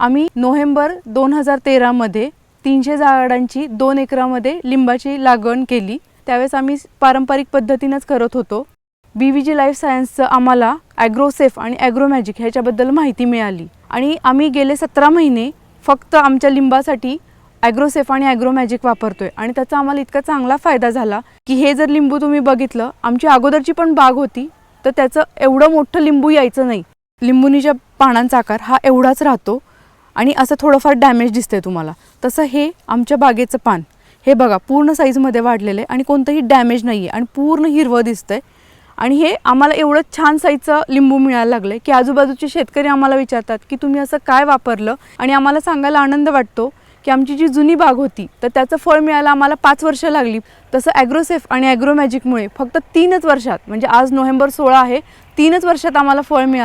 आम्ही नोव्हेंबर दोन हजार तेरामध्ये तीनशे झाडांची दोन एकरामध्ये लिंबाची लागवण केली. त्यावेळेस आम्ही पारंपरिक पद्धतीनंच करत होतो. बी व्ही जी लाईफ सायन्सचं आम्हाला ॲग्रोसेफ आणि ॲग्रोमॅजिक ह्याच्याबद्दल माहिती मिळाली. आणि आम्ही गेले सतरा महिने फक्त आमच्या लिंबासाठी ॲग्रोसेफ आणि ॲग्रोमॅजिक वापरतोय. आणि त्याचा आम्हाला इतका चांगला फायदा झाला की हे जर लिंबू तुम्ही बघितलं आमची अगोदरची पण बाग होती तर त्याचं एवढं मोठं लिंबू यायचं नाही. लिंबुनीच्या पानांचा आकार हा एवढाच राहतो. आणि असं थोडंफार डॅमेज दिसतंय तुम्हाला. तसं हे आमच्या बागेचं पान. हे बघा पूर्ण साईजमध्ये वाढलेलं आहे आणि कोणतंही डॅमेज नाही आहे आणि पूर्ण हिरवं दिसतंय. आणि हे आम्हाला एवढं छान साईजचं लिंबू मिळायला लागलं की आजूबाजूचे शेतकरी आम्हाला विचारतात की तुम्ही असं काय वापरलं? आणि आम्हाला सांगायला आनंद वाटतो की आमची जी जुनी बाग होती तर त्याचं फळ मिळायला आम्हाला पाच वर्ष लागली. तसं ॲग्रोसेफ आणि ॲग्रोमॅजिकमुळे फक्त तीनच वर्षात म्हणजे आज नोव्हेंबर सोळा आहे तीनच वर्षात आम्हाला फळ मिळालं.